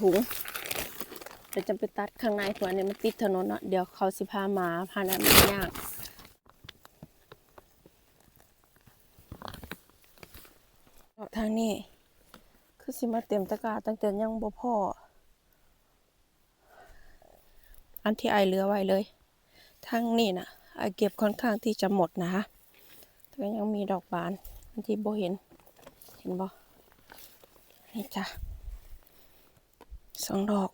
ถุงเดี๋ยวจะไปตัดข้างในตัวนี้มันติดถนนเนาะเดี๋ยวเขาสิพามาพาแล้วมันยากทางนี้ คือสิมาเต็มตะกร้าตั้งแต่ยังบ่พออันที่ไอเหลือไว้เลย ทางนี้นะไอเก็บค่อนข้างที่จะหมดนะคะแต่ก็ยังมีดอกบานอันที่บ่เห็น เห็นบ่นี่จ้ะ สองดอก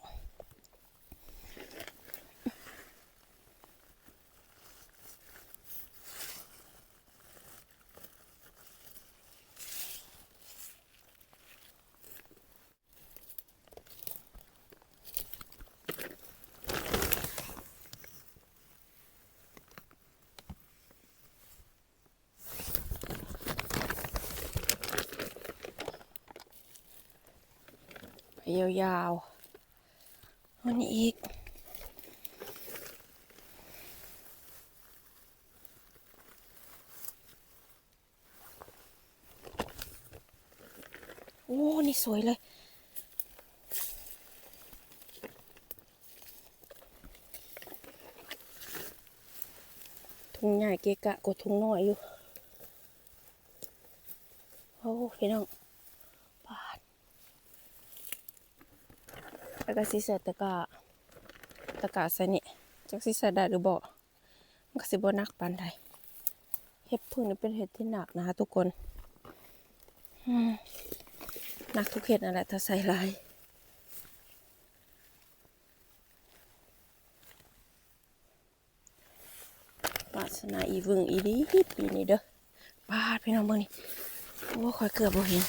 ไปยาวๆ วันนี้อีก โอ้ นี่สวยเลยถุงใหญ่เกะกะกว่าถุงน้อยอยู่ โอ้พี่น้องปาด แล้วก็สิใส่ตะกร้าตะกร้าใส่นี่จักสิใส่ได้หรือบ่มันก็สิบ่หนักปานใดเห็ดพึ่งนี่เป็นเห็ดที่หนักนะคะทุกคนหนักทุกเห็ดนั่นแหละถ้าใส่หลายวาสนาอีวึงอีดีปีนี้เด้อปาดพี่น้องเบิ่งนี่โอ้คอยเกือบบ่เห็น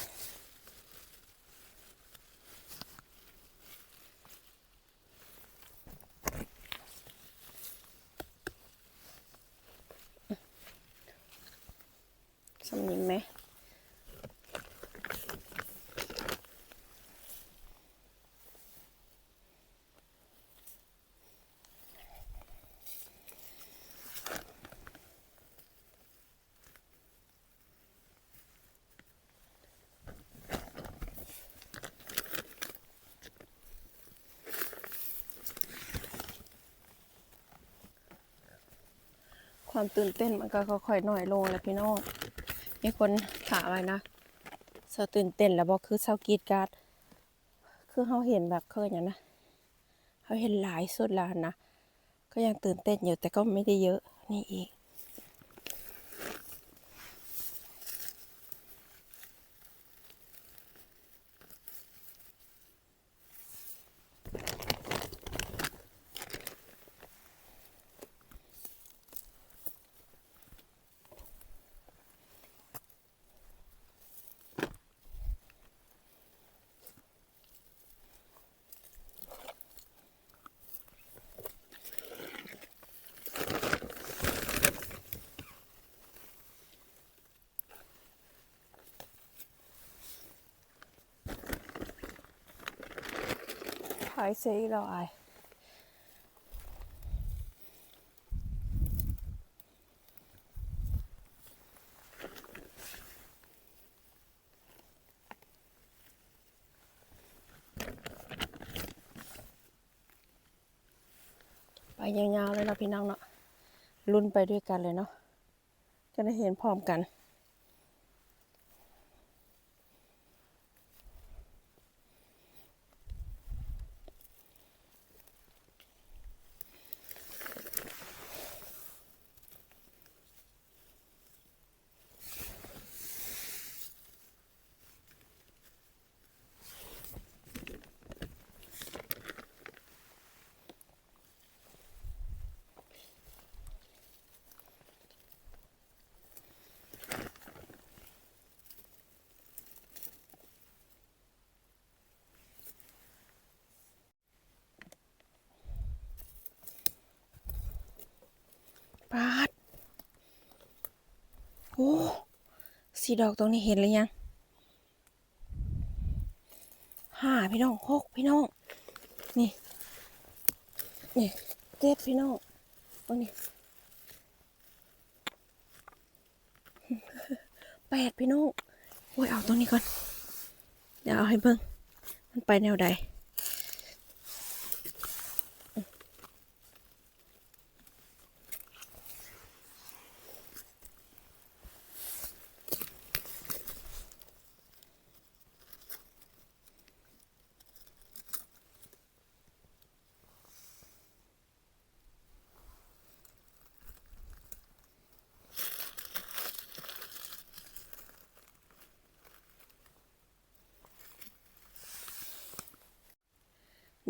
สำนิงไหมความตื่นเต้นมันก็ค่อยๆน้อยลงแล้วพี่น้อง มีคนถามไว้นะเซาตื่นเต้นแล้วบอกคือเซากรีดการ์ดคือเขาเห็นแบบเคยอย่างนะเขาเห็นหลายสุดแล้วนะก็ยังตื่นเต้นอยู่แต่ก็ไม่ได้เยอะนี่อีก ขายเซอีเราอายไปยาวๆเลยเนาะพี่น้องเนาะลุ้นไปด้วยกันเลยเนาะจะได้เห็นพร้อมกัน ปาด โอ้สีดอกตรงนี้เห็นหรือยังห้าพี่น้องหกพี่น้อง นี่ นี่เจ็ดพี่น้องตรงนี้แปดพี่น้องโอ้ยเอาตรงนี้ก่อน เดี๋ยวเอาให้เบิ่งมันไปแนวใด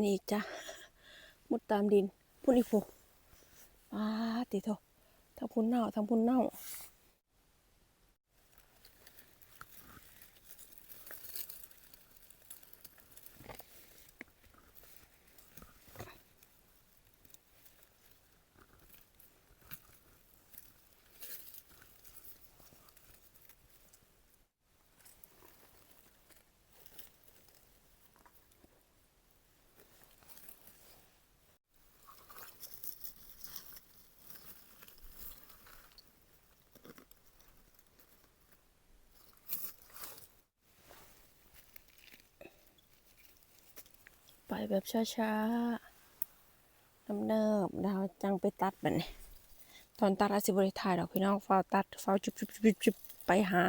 นี่จ้ะมุดตามดิน พุ่นอีกผูป้าติโททั้งพุ่นเน่าทั้งพุ่นเน่า แบบช้าๆน้ำเนิบดาวจังไปตัดแบบนี้ตอนตัดอาสิบริถ่ายดอกพี่น้องฟาวตัดฟาวจุบจุบจุบจุบจุบไปหา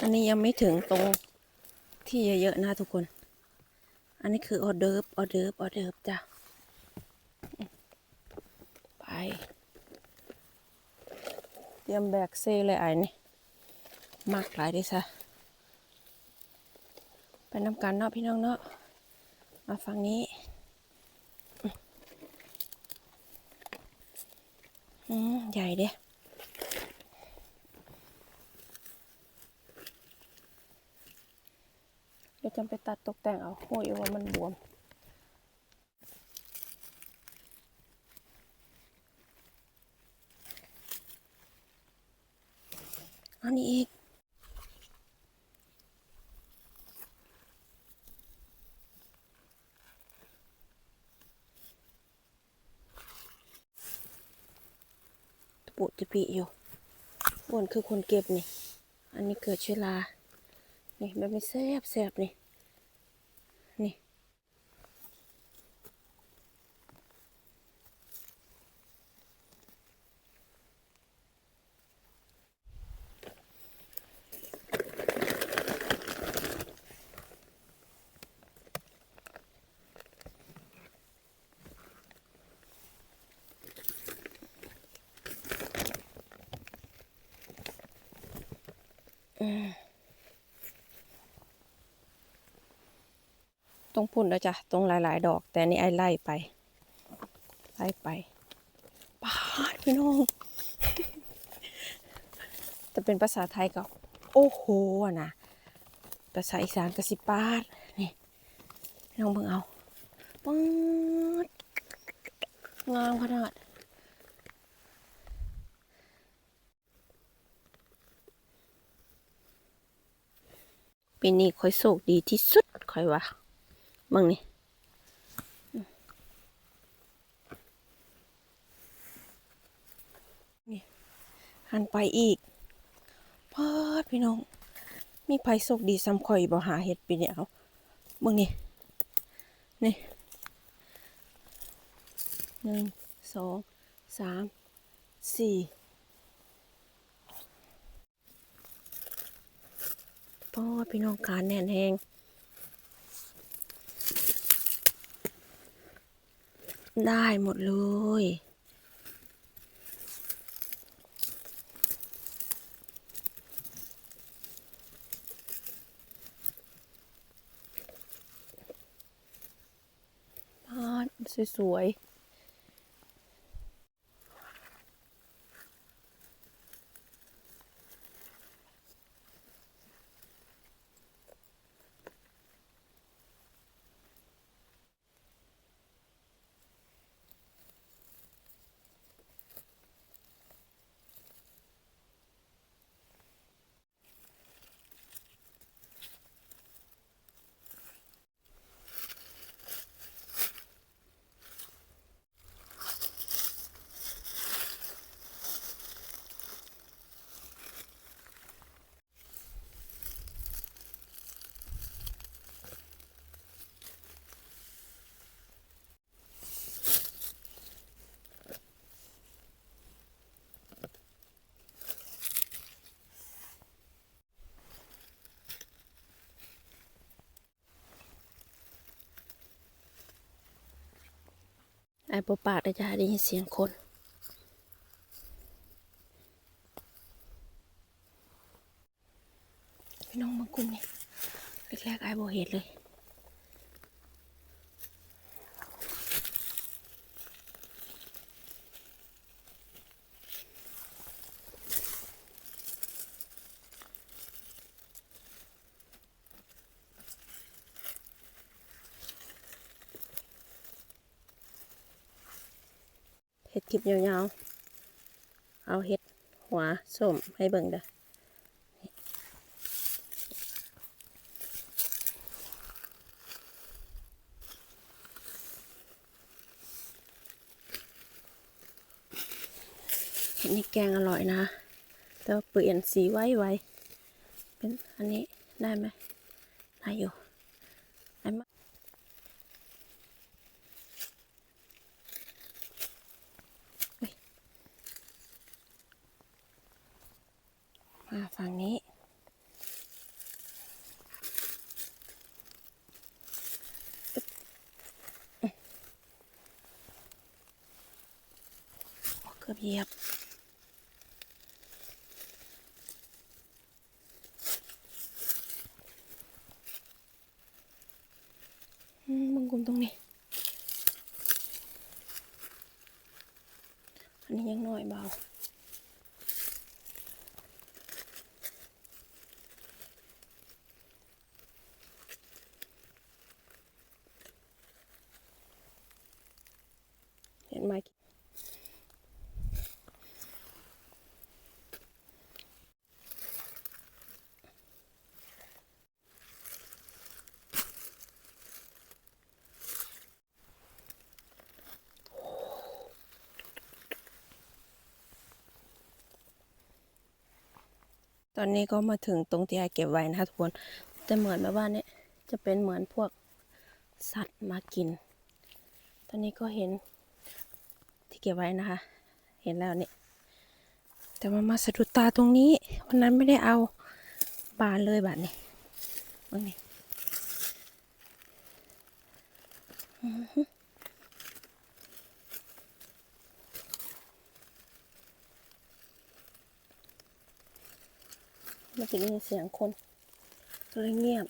อันนี้ยังไม่ถึงตรงที่เยอะๆนะทุกคน อันนี้คือออเดิร์ฟออเดิร์ฟออเดิร์ฟจ้ะ ไป เตรียมแบกเซ่เลยไอ้นี่มากหลายดิซะไปน้ำกันเนาะพี่น้องเนาะ มาฝั่งนี้อืมใหญ่เด้ เดี๋ยวจำไปตัดตกแต่งเอาโอ้ยว่ามันบวมอันนี้อีกปุติปิอยู่อ้วนคือคนเก็บนี่ อันนี้เกิดเชื้อรา นี่แบบไม่แซบแซบนี่ นี่ต รงพุ่นแล้วจ้ะตรงหลาย ๆ ดอก แต่นี่ไอ้ไล่ไป ไล่ไปปาดพี่น้องจะเป็นภาษาไทยก็โอ้โหอะนะภาษาอีสานก็สิปาดนี่พี่น้องเบิ่งเอาปาดงามขนาดปีนี้ค่อยโชคดีที่สุดค่อยว่า มึงนี่นี่หันไปอีกพอดพี่น้อง มีไผโชคดีซ้ำข่อยบ่หาเห็ดปีนี้เอามึงนี่ นี่หนึ่งสองสามสี่พอดพี่น้องการแน่นแหง ได้หมดเลยบ้านสวย ไอ้ปปากได้จะได้ยินเสียงคน พี่น้องมังกุมนี่แรกๆไอ้บ่เห็นเลย เห็ดคลิปยาวๆ เอาเห็ดหัวส้มให้เบิ่งเด้อเห็ดนี่แกงอร่อยนะแต่ว่าเปลี่ยนสีไว้ไวเป็นอันนี้ได้ไหมได้อยู่ได้ไหม มา ฝั่งนี้โอ้เกือบเหยียบมมึงกุมตรงนี้ อันนี้ยังน้อยเบา ตอนนี้ก็มาถึงตรงที่ไอเก็บไว้นะคะทุกคนจะเหมือนแบบว่าเนี่ยจะเป็นเหมือนพวกสัตว์มากิน ตอนนี้ก็เห็นที่เก็บไว้นะคะ เห็นแล้วเนี่ย แต่ว่ามาสะดุดตาตรงนี้วันนั้นไม่ได้เอาบานเลยบาทนี่มึงนี่อื้อหือ มันจะได้ยินเสียงคนก็เลยเงียบ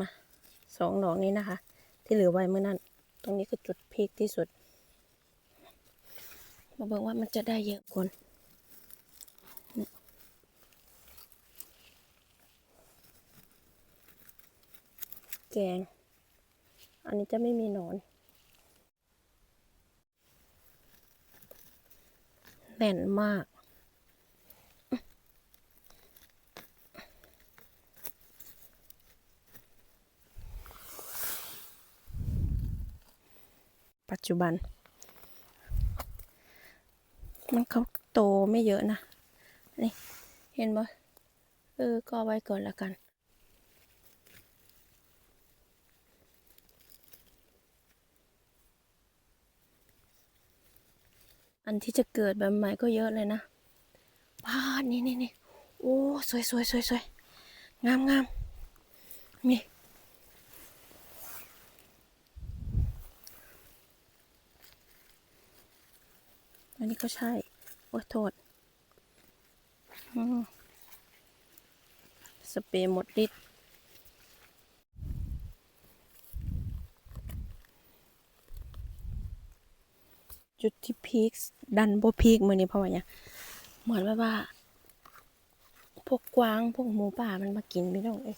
มาสองดอกนี้นะคะ ที่เหลือไว้เมื่อนั้น ตรงนี้คือจุดพีคที่สุด มาบอกว่ามันจะได้เยอะคน แกง อันนี้จะไม่มีหนอน แน่นมาก ปัจจุบัน มันเขาโตไม่เยอะนะ นี่ เห็นบ่เออ ก็ไว้ก่อนละกัน อันที่จะเกิดแบบใหม่ก็เยอะเลยนะบ้านนี่นี่นี่โอ้สวยสวยสวยสวยงามงามนี่อันนี้ก็ใช่ โอ้โทษสเปรย์หมดฤทธิ์ จุดที่พีคดันบ่พีคมือนี้เพราะว่าเนี่ยเหมือนว่าว่า พวกกวางพวกหมูป่ามันมากินไม่ต้องเอ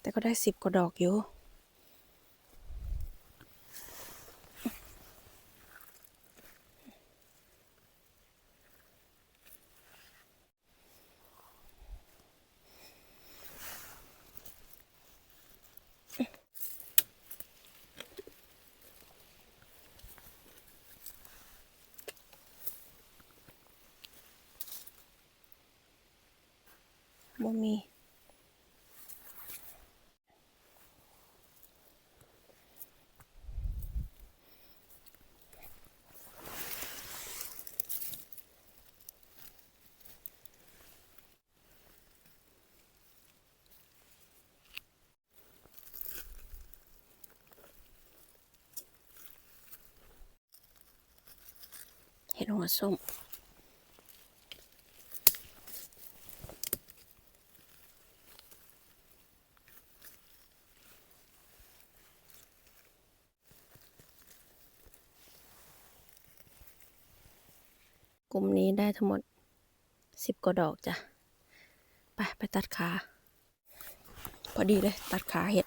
แต่ก็ได้สิบกว่าดอกอยู่ บ่มีเห็ดหัวส้ม กลุ่มนี้ได้ทั้งหมดสิบกว่าดอกจ้ะ ไป ไปตัดขา พอดีเลย ตัดขาเห็ด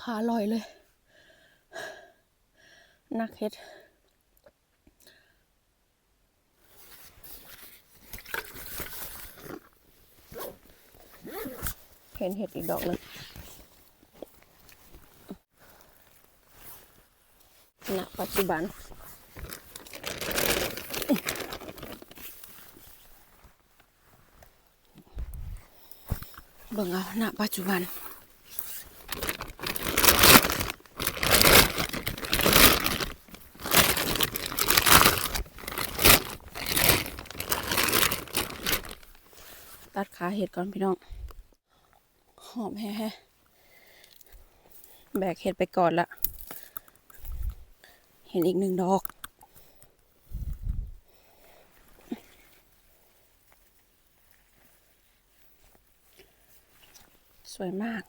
ขาลอยเลย นักเห็ด ห็นเห็ดอีกดอกหนึงณปัจจุบัน เบิ่งเอาณปัจจุบันตัดขาเห็ดก่อนพี่น้อง หอมแฮ่ๆแบกเห็ดไปก่อนละ เห็นอีกหนึ่งดอก สวยมาก